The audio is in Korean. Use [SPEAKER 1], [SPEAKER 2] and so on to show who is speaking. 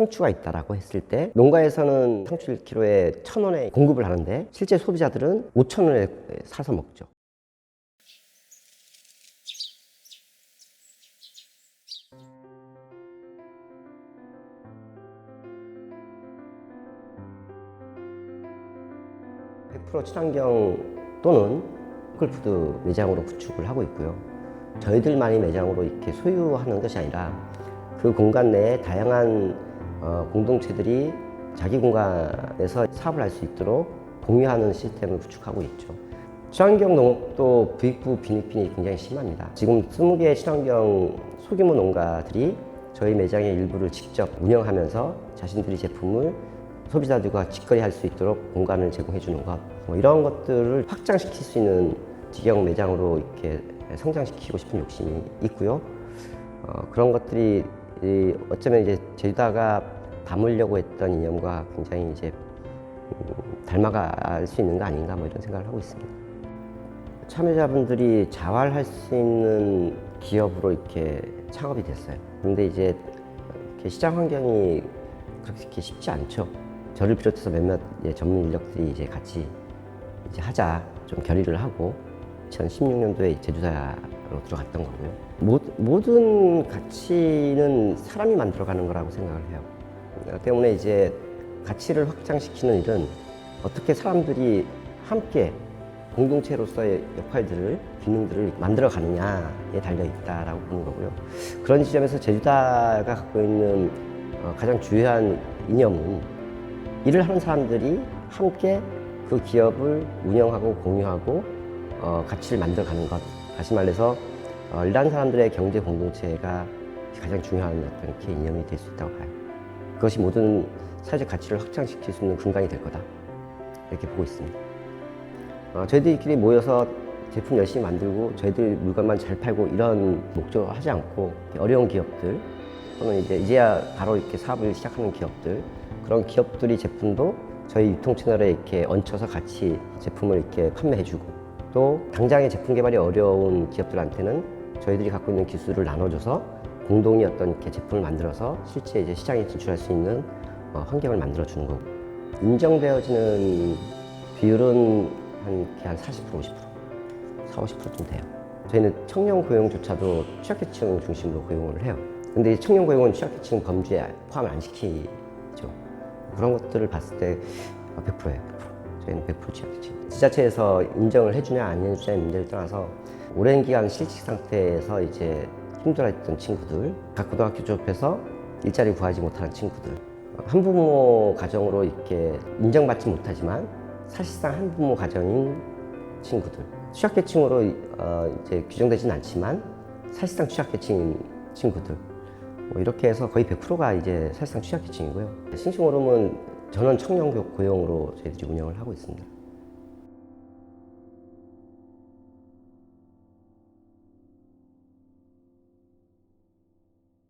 [SPEAKER 1] 상추가 있다라고 했을 때 농가에서는 상추 1kg에 1,000원에 공급을 하는데 실제 소비자들은 5,000원에 사서 먹죠. (100% 친환경) 또는 콜푸드 매장으로 구축을 하고 있고요. 저희들만이 매장으로 이렇게 소유하는 것이 아니라 그 공간 내에 다양한 어, 공동체들이 자기 공간에서 사업을 할 수 있도록 공유하는 시스템을 구축하고 있죠. 친환경 농업도 부익부 빈익빈이 굉장히 심합니다. 지금 20개의 친환경 소규모 농가들이 저희 매장의 일부를 직접 운영하면서 자신들이 제품을 소비자들과 직거래 할 수 있도록 공간을 제공해 주는 것, 뭐 이런 것들을 확장시킬 수 있는 직영 매장으로 이렇게 성장시키고 싶은 욕심이 있고요. 어, 그런 것들이 이 어쩌면 이제 제주다가 담으려고 했던 이념과 굉장히 이제 음, 닮아갈 수 있는 거 아닌가 뭐 이런 생각을 하고 있습니다. 참여자분들이 자활할 수 있는 기업으로 이렇게 창업이 됐어요. 그런데 이제 시장 환경이 그렇게 쉽지 않죠. 저를 비롯해서 몇몇 전문 인력들이 이제 같이 이제 하자 좀 결의를 하고 2016년도에 제주사 로 들어갔던 거고요. 모, 모든 가치는 사람이 만들어가는 거라고 생각을 해요. 그렇기 때문에 이제 가치를 확장시키는 일은 어떻게 사람들이 함께 공동체로서의 역할들을 기능들을 만들어 가느냐에 달려 있다라고 보는 거고요. 그런 지점에서 제주다가 갖고 있는 어, 가장 주요한 이념은 일을 하는 사람들이 함께 그 기업을 운영하고 공유하고 어, 가치를 만들어 가는 것. 다시 말해서 어, 일하는 사람들의 경제 공동체가 가장 중요한 어떤 개 이념이 될 수 있다고 봐요. 그것이 모든 사회적 가치를 확장시킬 수 있는 근간이 될 거다. 이렇게 보고 있습니다. 어, 저희들끼리 모여서 제품 열심히 만들고 저희들 물건만 잘 팔고 이런 목적을 하지 않고 어려운 기업들 또는 이제 이제야 바로 이렇게 사업을 시작하는 기업들 그런 기업들이 제품도 저희 유통 채널에 이렇게 얹혀서 같이 제품을 이렇게 판매해주고 또 당장의 제품 개발이 어려운 기업들한테는 저희들이 갖고 있는 기술을 나눠줘서 공동의 어떤 제품을 만들어서 실제 이제 시장에 진출할 수 있는 어, 환경을 만들어주는 거고 인정되어지는 비율은 한, 이렇게 한 40%, 50%, 4, 50%좀 돼요. 저희는 청년 고용조차도 취약계층 중심으로 고용을 해요. 근데 이 청년 고용은 취약계층 범주에 포함을 안 시키죠. 그런 것들을 봤을 때 100%예요, 100%. 저희는 100% 취약계층. 지자체에서 인정을 해주냐 안 해주냐의 문제를 떠나서 오랜 기간 실직 상태에서 이제 힘들어했던 친구들, 각 고등학교 졸업해서 일자리 구하지 못하는 친구들, 한부모 가정으로 이렇게 인정받지 못하지만 사실상 한부모 가정인 친구들, 취약계층으로 어, 이제 규정되지는 않지만 사실상 취약계층인 친구들, 뭐 이렇게 해서 거의 100%가 이제 사실상 취약계층이고요. 싱싱오름은 전원 청년 고용으로 저희들이 운영을 하고 있습니다.